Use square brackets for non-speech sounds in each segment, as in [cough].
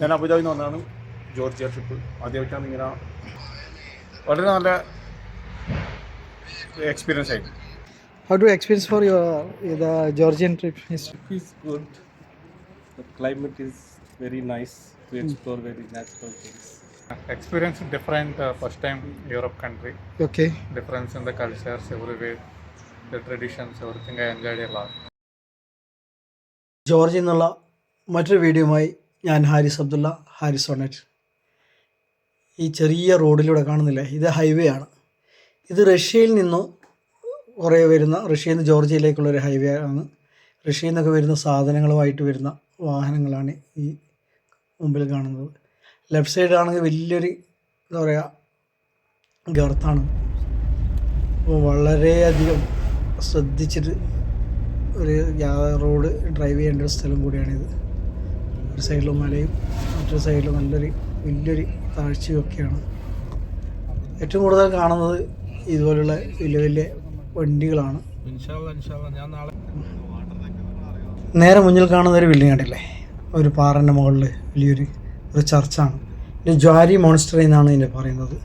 ഞാൻ അബുദാബിന്ന് വന്നാണ് Georgia trip ആദ്യമായിട്ടാണ് ഇങ്ങനെ വളരെ നല്ല എക്സ്പീരിയൻസ് ആയിരുന്നു How do you experience for your the Georgian trip? Is is good. The climate is very nice to explore very natural things. experience different uh, first time Europe country. okay. Difference in the cultures, everywhere, the traditions, everything I enjoyed a lot. George എന്നുള്ള മറ്റൊരു വീഡിയോയുമായി ഞാൻ ഹാരിസ് അബ്ദുള്ള ഹാരിസ് ഓണറ്റ്. ഈ ചെറിയ റോഡിലൂടെ കാണുന്നില്ല? ഇത് highway ആണ്. ഇത് റഷ്യയിൽ നിന്നും കുറേ വരുന്ന റഷ്യയിൽ നിന്ന് ജോർജിയയിലേക്കുള്ള ഒരു ഹൈവേ ആണ്. റഷ്യയിൽ നിന്നൊക്കെ വരുന്ന സാധനങ്ങളുമായിട്ട് വരുന്ന വാഹനങ്ങളാണ് ഈ മുമ്പിൽ കാണുന്നത്. ലെഫ്റ്റ് സൈഡ് ആണെങ്കിൽ വലിയൊരു എന്താ പറയുക ഗർത്താണ്. അപ്പോൾ വളരെയധികം ശ്രദ്ധിച്ചിട്ട് ഒരു റോഡ് ഡ്രൈവ് ചെയ്യേണ്ട ഒരു സ്ഥലം കൂടിയാണിത്. ഒരു സൈഡിൽ മലയും മറ്റൊരു സൈഡിൽ നല്ലൊരു വലിയൊരു താഴ്ചയും ഒക്കെയാണ് ഏറ്റവും കൂടുതൽ കാണുന്നത് ഇതുപോലുള്ള വലിയ വലിയ വണ്ടികളാണ്. നേരെ മുന്നിൽ കാണുന്ന ഒരു ബിൽഡിംഗ് കണ്ടില്ലേ? ഒരു പാറന്റെ മുകളിൽ വലിയൊരു ഒരു ചർച്ചാണ്. ഇത് ജ്വാരി മോൺസ്റ്റർ എന്നാണ് ഇതിന്റെ പറയുന്നത്.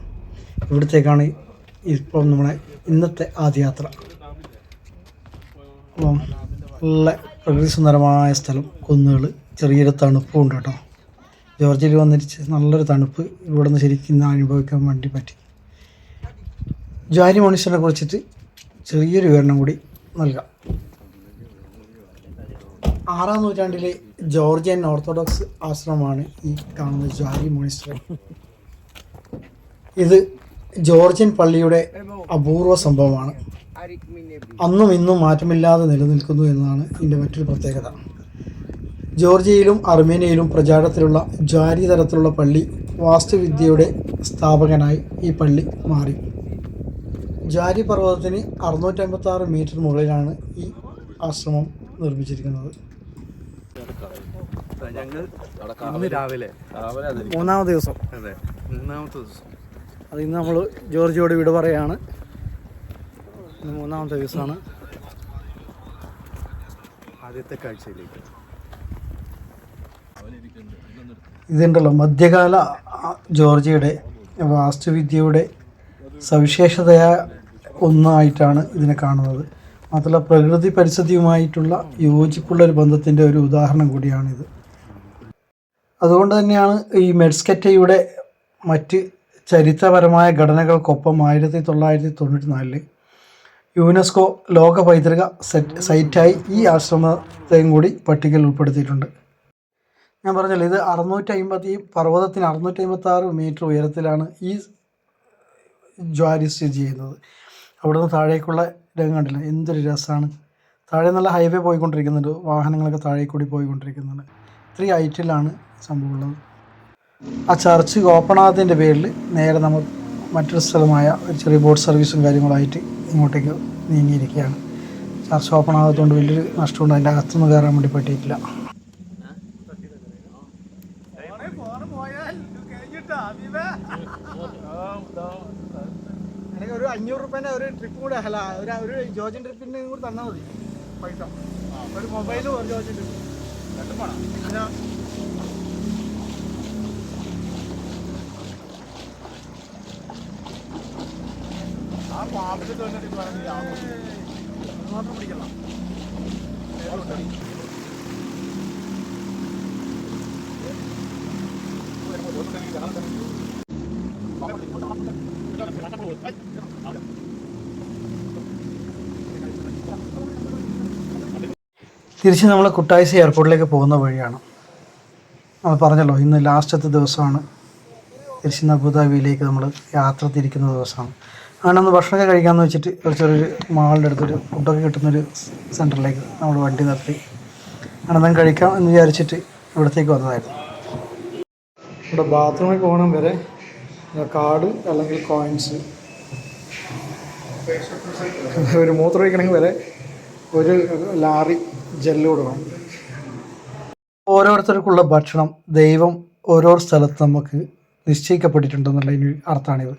ഇവിടത്തേക്കാണ് ഇപ്പം നമ്മുടെ ഇന്നത്തെ ആദ്യയാത്ര അപ്പം നല്ല പ്രകൃതി സുന്ദരമായ സ്ഥലം കുന്നുകൾ ചെറിയൊരു തണുപ്പും ഉണ്ട് കേട്ടോ. ജോർജിയയിൽ വന്നിട്ട് നല്ലൊരു തണുപ്പ് ഇവിടെ നിന്ന് ശരിക്കും അനുഭവിക്കാൻ വേണ്ടി പറ്റി. ജാരി മനുഷ്യനെ കുറിച്ചിട്ട് ചെറിയൊരു വിവരണം കൂടി നൽകാം. ആറാം നൂറ്റാണ്ടിലെ ജോർജിയൻ ഓർത്തഡോക്സ് ആശ്രമമാണ് ഈ കാണുന്ന ജാരി മോണിസ്റ്റർ ഇത് ജോർജിയൻ പള്ളിയുടെ അപൂർവ സംഭവമാണ്. അന്നും ഇന്നും മാറ്റമില്ലാതെ നിലനിൽക്കുന്നു എന്നതാണ് ഇതിന്റെ മറ്റൊരു പ്രത്യേകത. ജോർജിയയിലും അർമേനിയയിലും പ്രചാരത്തിലുള്ള ജാരി തരത്തിലുള്ള പള്ളി വാസ്തുവിദ്യയുടെ സ്ഥാപകനായി ഈ പള്ളി മാറി. ജാരി പർവതത്തിന് അറുന്നൂറ്റമ്പത്താറ് മീറ്റർ മുകളിലാണ് ഈ ആശ്രമം നിർമ്മിച്ചിരിക്കുന്നത്. ഞങ്ങൾ ഇന്ന് രാവിലെ. മൂന്നാമത്തെ ദിവസം. അതെ മൂന്നാമത്തെ ദിവസം. അത് ഇന്ന് നമ്മൾ ജോർജിയോട് വിട പറയാണ്. മൂന്നാമത്തെ ദിവസമാണ്. ആദ്യത്തെ കാഴ്ചയിലേക്ക്. ഇതുണ്ടല്ലോ മധ്യകാല ജോർജിയയുടെ വാസ്തുവിദ്യയുടെ സവിശേഷതയ ഒന്നായിട്ടാണ് ഇതിനെ കാണുന്നത്. മാത്രമല്ല പ്രകൃതി പരിസ്ഥിതിയുമായിട്ടുള്ള യോജിപ്പുള്ള ഒരു ബന്ധത്തിന്റെ ഒരു ഉദാഹരണം കൂടിയാണിത്. അതുകൊണ്ട് തന്നെയാണ് ഈ മെഡ്സ്കറ്റയുടെ മറ്റ് ചരിത്രപരമായ ഘടനകൾക്കൊപ്പം ആയിരത്തി തൊള്ളായിരത്തി തൊണ്ണൂറ്റി നാലിൽ യുനെസ്കോ ലോക പൈതൃക സെറ്റ് സൈറ്റായി ഈ ആശ്രമത്തെയും കൂടി പട്ടികയിൽ ഉൾപ്പെടുത്തിയിട്ടുണ്ട്. ഞാൻ പറഞ്ഞല്ലോ ഇത് അറുന്നൂറ്റി അമ്പത്തി ഈ പർവതത്തിന് അറുന്നൂറ്റി അമ്പത്തി ആറ് മീറ്റർ ഉയരത്തിലാണ് ഈ ജ്വാരി സ്ഥിതി ചെയ്യുന്നത്. അവിടുന്ന് താഴേക്കുള്ള രംഗം കണ്ടില്ല എന്തൊരു രസമാണ് താഴെ നല്ല ഹൈവേ പോയിക്കൊണ്ടിരിക്കുന്നുണ്ട് വാഹനങ്ങളൊക്കെ താഴെ കൂടി പോയിക്കൊണ്ടിരിക്കുന്നുണ്ട്. ഇത്രയും ഹൈറ്റിലാണ് സംഭവം ഉള്ളത്. ആ ചർച്ച് ഗോപനാഥിന്റെ പേരിൽ നേരെ നമ്മൾ മറ്റൊരു സ്ഥലമായ ഒരു ചെറിയ ബോട്ട് സർവീസും കാര്യങ്ങളായിട്ട് ഇങ്ങോട്ടേക്ക് നീങ്ങിയിരിക്കുകയാണ്. ചർച്ച് ഓപ്പൺ ആകാത്തതുകൊണ്ട് വലിയൊരു നഷ്ടമുണ്ട് അതിന്റെ അകത്തുനിന്ന് കയറാൻ വേണ്ടി പറ്റിയിട്ടില്ല എനിക്ക് ഒരു അഞ്ഞൂറ് റുപ്യന്റെ ഒരു ട്രിപ്പ് കൂടെ അല്ല ഒരു ജോർജിയൻ ട്രിപ്പിന്റെ കൂടി തന്നാൽ മതി പൈസ ഒരു മൊബൈലും ഒരു ജോർജിയൻ ട്രിപ്പ് രണ്ടും വേണം പിന്നെ ആ പാമ്പിന്റെ തോന്നിട്ട് പറഞ്ഞില്ല അത് മാത്രം പിടിക്കണം തിരിച്ച് നമ്മൾ കുട്ടായിസ് എയർപോർട്ടിലേക്ക് പോകുന്ന വഴിയാണ്. നമ്മൾ പറഞ്ഞല്ലോ ഇന്ന് ലാസ്റ്റത്തെ ദിവസമാണ്. തിരിച്ച് അബുദാബിയിലേക്ക് നമ്മൾ യാത്ര തിരിക്കുന്ന ദിവസമാണ്. അങ്ങനെ ഒന്ന് ഭക്ഷണമൊക്കെ കഴിക്കാമെന്ന് വെച്ചിട്ട് ചെറിയൊരു മാളിന്റെ അടുത്തൊരു ഫുഡൊക്കെ കിട്ടുന്നൊരു സെന്ററിലേക്ക് നമ്മൾ വണ്ടി നിർത്തി. അങ്ങനെ എന്തെങ്കിലും കഴിക്കാം എന്ന് വിചാരിച്ചിട്ട് ഇവിടത്തേക്ക് വന്നതായിരുന്നു. ഇവിടെ ബാത്റൂമിൽ പോകണം വരെ. കാർഡ് അല്ലെങ്കിൽ കോയിൻസ്. ഒരു മൂത്രം ഒഴിക്കണമെങ്കിൽ വരെ ഒരു ലാറി ജെല്ല് കൊടുക്കണം ഓരോരുത്തർക്കുള്ള ഭക്ഷണം ദൈവം ഓരോ സ്ഥലത്ത് നമുക്ക് നിശ്ചയിക്കപ്പെട്ടിട്ടുണ്ടെന്നുള്ള അർത്ഥമാണിത്.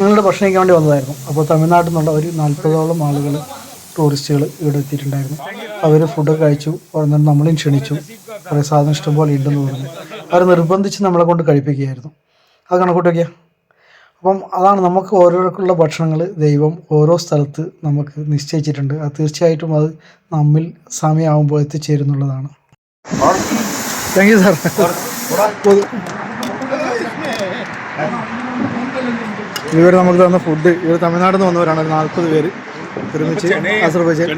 ഞങ്ങളുടെ ഭക്ഷണം കഴിക്കാൻ വേണ്ടി വന്നതായിരുന്നു. അപ്പോൾ തമിഴ്നാട്ടിൽ നിന്നുള്ള ഒരു നാൽപ്പതോളം ആളുകൾ ടൂറിസ്റ്റുകൾ ഇവിടെ എത്തിയിട്ടുണ്ടായിരുന്നു. അവർ ഫുഡ് കഴിച്ചു. പറഞ്ഞു നമ്മളെയും ക്ഷണിച്ചു. കുറേ സാധനം ഇഷ്ടംപോലെ ഉണ്ടെന്ന് പറഞ്ഞു അവർ നിർബന്ധിച്ച് നമ്മളെ കൊണ്ട് കഴിപ്പിക്കുകയായിരുന്നു. അത് കണക്കൂട്ട് വയ്ക്കുക അപ്പം അതാണ് നമുക്ക് ഓരോരുള്ള ഭക്ഷണങ്ങൾ ദൈവം ഓരോ സ്ഥലത്ത് നമുക്ക് നിശ്ചയിച്ചിട്ടുണ്ട്. അത് തീർച്ചയായിട്ടും അത് നമ്മിൽ സമയമാകുമ്പോൾ എത്തിച്ചേരുന്നുള്ളതാണ്. താങ്ക് യു സാർ ഇവർ നമുക്ക് തന്ന ഫുഡ് ഇവർ തമിഴ്നാട്ടിൽ നിന്ന് വന്നവരാണ് ഒരു നാൽപ്പത് പേര് ഒരുമിച്ച് അസർബൈജാൻ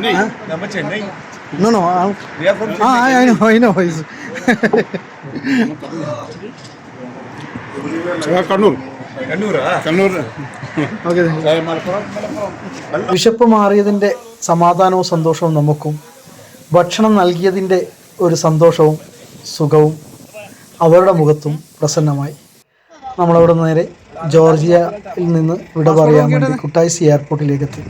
ആ കണ്ണൂർ. വിശപ്പ് മാറിയതിന്റെ സമാധാനവും സന്തോഷവും നമുക്കും ഭക്ഷണം നൽകിയതിന്റെ ഒരു സന്തോഷവും സുഖവും അവരുടെ മുഖത്തും പ്രസന്നമായി. നമ്മളവിടെ നേരെ ജോർജിയയിൽ നിന്ന് വിട പറയാൻ വേണ്ടി കുട്ടായിസി എയർപോർട്ടിലേക്ക് എത്തി.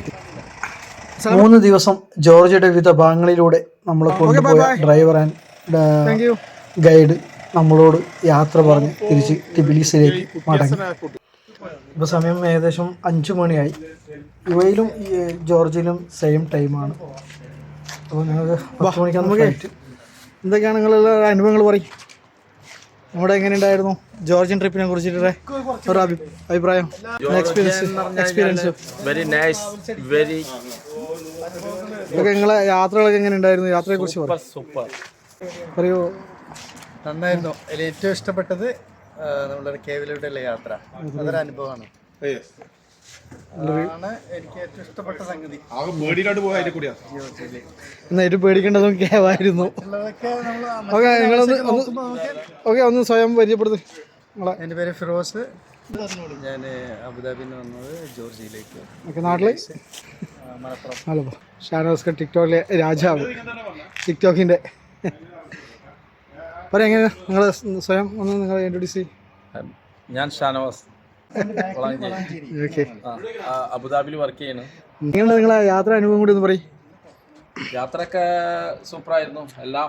മൂന്ന് ദിവസം ജോർജിയയുടെ വിവിധ ഭാഗങ്ങളിലൂടെ നമ്മൾ കൊണ്ടുപോയ ഡ്രൈവർ ആൻഡ് ഗൈഡ് നമ്മളോട് യാത്ര പറഞ്ഞ് തിരിച്ച് ടിബിലിസിലേക്ക് മടങ്ങി. ഇപ്പോൾ സമയം ഏകദേശം അഞ്ച് മണിയായി. യുവയിലും ജോർജിലും ജോർജിയയിലും സെയിം ടൈമാണ് അപ്പോൾ ഞങ്ങൾക്ക് പത്ത് മണിക്ക് നമുക്ക് എന്തൊക്കെയാണ് നിങ്ങളുടെ അനുഭവങ്ങൾ പറയും. നമ്മുടെ എങ്ങനെ ഉണ്ടായിരുന്നു ജോർജിയൻ ട്രിപ്പിനെ കുറിച്ചിട്ട് ഒരു അഭി അഭിപ്രായം? Experience experience very nice very നിങ്ങളെ യാത്രകളൊക്കെ എങ്ങനെ ഉണ്ടായിരുന്നു? യാത്രയെ കുറിച്ച്. പറയൂ. നന്നായിരുന്നു. അതിൽ ഏറ്റവും ഇഷ്ടപ്പെട്ടത് നമ്മളൊരു നമ്മളുടെ കേവലൂടെയുള്ള യാത്ര. അതൊരു അനുഭവമാണ്. അതാണ് എനിക്ക് ഏറ്റവും ഇഷ്ടപ്പെട്ട സംഗതി. പേടിക്കേണ്ടതും കേവായിരുന്നു. ഓക്കെ നിങ്ങളൊന്ന് ഒന്ന് ഓക്കെ ഒന്ന് സ്വയം പരിചയപ്പെടുത്ത്. നിങ്ങളെ എന്റെ പേര് ഫിറോസ്. ഞാൻ അബുദാബിയിൽ നിന്ന് വന്നത് ജോർജിയിലേക്ക്. ഓക്കെ നാട്ടിൽ മലപ്പുറം. ഷാനോസ്കർ ടിക്ടോക്കിലെ രാജാവ്. ടിക്ടോക്കിന്റെ പറയാം എങ്ങനെ നിങ്ങൾ സ്വയം ഒന്ന് നിങ്ങൾ ഇൻട്രൊഡ്യൂസ് ചെയ്യും. ഞാൻ ഷാനവാസ്. ഓക്കെ അബുദാബിയിൽ വർക്ക് ചെയ്യുന്നു നിങ്ങൾ നിങ്ങളെ യാത്ര അനുഭവം കൂടി ഒന്ന് പറയും. യാത്രയൊക്കെ സൂപ്പറായിരുന്നു. എല്ലാം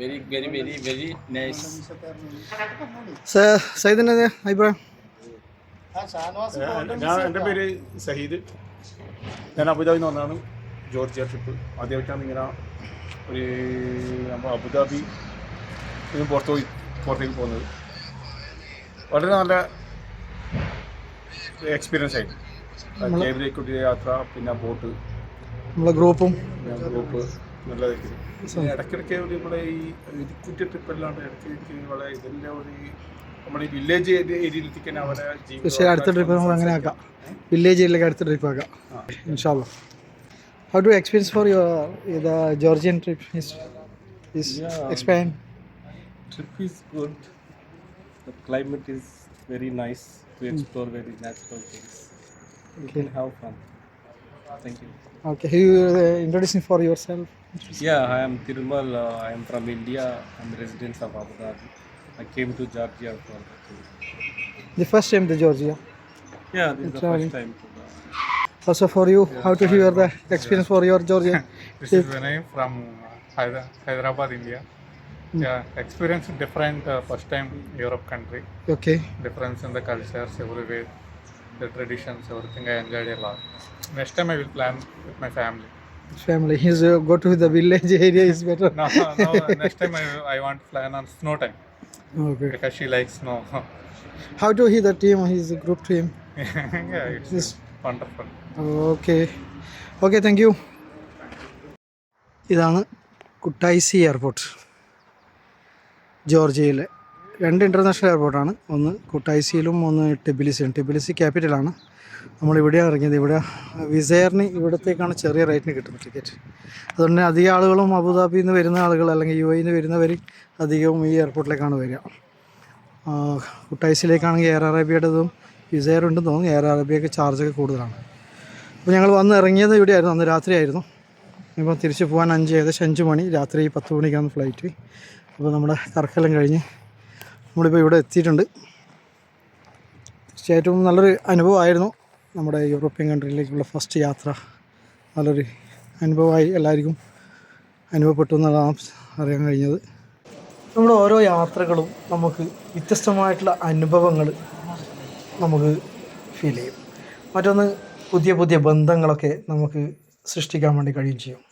very very very very nice സൈദിന്റെ അഭിപ്രായം? ഞാൻ എന്റെ പേര് സഹീദ് ഞാൻ അബുദാബിയിൽ നിന്ന് വന്നതാണ് ജോർജിയ ട്രിപ്പ്. ആദ്യമായിട്ടാണ് ഇങ്ങനെ ഒരു നമ്മൾ അബുദാബി നിന്ന് പുറത്തു പോയി പുറത്തേക്ക് പോകുന്നത്. വളരെ നല്ല എക്സ്പീരിയൻസ് ആയിരുന്നു. കേബിലേക്കുട്ടിയ യാത്ര പിന്നെ ബോട്ട് നമ്മളെ ഗ്രൂപ്പും ഗ്രൂപ്പ് നല്ലതായിരിക്കും ഇടയ്ക്കിടയ്ക്ക് ഒരു ഇവിടെ ഈ ഇരിക്കുറ്റി ട്രിപ്പ് അല്ലാണ്ട് ഇടയ്ക്കിടയ്ക്ക് വളരെ ഇതിന്റെ ഒരു നമ്മുടെ ഈ വില്ലേജ് ഏരിയയിൽ തന്നെ അവരെ പക്ഷേ അടുത്ത ട്രിപ്പ് നമ്മൾ അങ്ങനെ ആക്കാം. വില്ലേജ് ഏരിയയിലേക്ക് അടുത്ത ട്രിപ്പ് ആക്കാം. ഇൻഷാല്ല how to experience for your the Georgian trip is is expand Trip is good. The climate is very nice to explore very natural things. You can have fun. Thank you. Okay, you uh, introducing for yourself. Yeah, I am Tirumal. Uh, I am from India. I'm a resident of Abu Dhabi. I came to Georgia for the tour. The first time to Georgia. Yeah, this is the Traveling. first time to the Also for you, how to hear the experience for your Georgia? [laughs] This is Vinay from Hyder- Hyderabad, India. Yeah, experience different uh, first time Europe country. okay. Difference in the cultures, everywhere, the traditions, everything. I enjoyed a lot. Next time I will plan with my family. Family. He's uh, go to the village area is better. [laughs] No, no. next time I, I want to plan on snow time Okay. because she likes snow. [laughs] How to hear the team? His group team. [laughs] yeah, it's Yes. wonderful. Okay okay thank you ഇതാണ് കുട്ടായിസി airport ജോർജിയയിലെ രണ്ട് international എയർപോർട്ടാണ് ഒന്ന് കുട്ടായിസിയിലും ഒന്ന് ടെബിലിസിയിലും. ടെബിലിസി ക്യാപിറ്റലാണ് നമ്മളിവിടെ ഇറങ്ങിയത്. ഇവിടെ വിസയറിന് ഇവിടത്തേക്കാണ് ചെറിയ റേറ്റിന് കിട്ടുന്നത് ടിക്കറ്റ് അതുകൊണ്ട് അധികം ആളുകളും അബുദാബിയിൽ നിന്ന് വരുന്ന ആളുകൾ അല്ലെങ്കിൽ യു എയിൽ നിന്ന് വരുന്നവർ അധികവും ഈ എയർപോർട്ടിലേക്കാണ് വരിക. കുട്ടായിസിലേക്കാണെങ്കിൽ എയർ അറേബ്യയുടേതും വിസയർ ഉണ്ടെന്ന് തോന്നുന്നു. എയർ അറേബ്യയൊക്കെ ചാർജൊക്കെ കൂടുതലാണ്. അപ്പോൾ ഞങ്ങൾ വന്ന് ഇറങ്ങിയത് ഇവിടെയായിരുന്നു. അന്ന് രാത്രിയായിരുന്നു. ഇപ്പോൾ തിരിച്ചു പോകാൻ അഞ്ച് ഏകദേശം അഞ്ച് മണി. രാത്രി പത്ത് മണിക്കാണ് ഫ്ലൈറ്റ് അപ്പോൾ നമ്മുടെ കറക്കെല്ലാം കഴിഞ്ഞ് നമ്മളിപ്പോൾ ഇവിടെ എത്തിയിട്ടുണ്ട്. തീർച്ചയായിട്ടും നല്ലൊരു അനുഭവമായിരുന്നു നമ്മുടെ യൂറോപ്യൻ കൺട്രിയിലേക്കുള്ള ഫസ്റ്റ് യാത്ര. നല്ലൊരു അനുഭവമായി എല്ലാവർക്കും അനുഭവപ്പെട്ടു എന്നുള്ളതാണ് അറിയാൻ കഴിഞ്ഞത്. നമ്മുടെ ഓരോ യാത്രകളും നമുക്ക് വ്യത്യസ്തമായിട്ടുള്ള അനുഭവങ്ങൾ നമുക്ക് ഫീൽ ചെയ്യും. മറ്റൊന്ന് പുതിയ പുതിയ ബന്ധങ്ങളൊക്കെ നമുക്ക് സൃഷ്ടിക്കാൻ വേണ്ടി കഴിയും ചെയ്യും.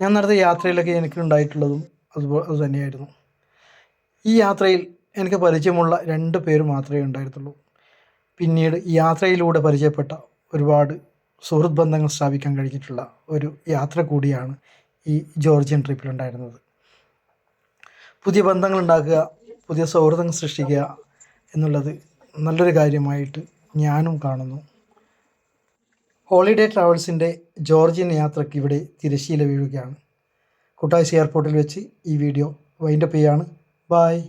ഞാൻ നടത്തിയ യാത്രയിലൊക്കെ എനിക്ക് ഉണ്ടായിട്ടുള്ളതും അതുപോലെ അത് തന്നെയായിരുന്നു. ഈ യാത്രയിൽ എനിക്ക് പരിചയമുള്ള രണ്ട് പേര് മാത്രമേ ഉണ്ടായിരുന്നുള്ളൂ. പിന്നീട് ഈ യാത്രയിലൂടെ പരിചയപ്പെട്ട ഒരുപാട് സുഹൃത്ത് ബന്ധങ്ങൾ സ്ഥാപിക്കാൻ കഴിഞ്ഞിട്ടുള്ള ഒരു യാത്ര കൂടിയാണ് ഈ ജോർജിയൻ ട്രിപ്പിലുണ്ടായിരുന്നത് പുതിയ ബന്ധങ്ങൾ ഉണ്ടാക്കുക പുതിയ സൗഹൃദങ്ങൾ സൃഷ്ടിക്കുക എന്നുള്ളത് നല്ലൊരു കാര്യമായിട്ട് ഞാനും കാണുന്നു. ഹോളിഡേ ട്രാവൽസിന്റെ ജോർജിയൻ യാത്രയ്ക്ക് ഇവിടെ തിരശ്ശീല വീഴുകയാണ്. കുട്ടാഴ്ച എയർപോർട്ടിൽ വെച്ച് ഈ വീഡിയോ വൈൻഡപ്പ് ചെയ്യാണ്. ബായ്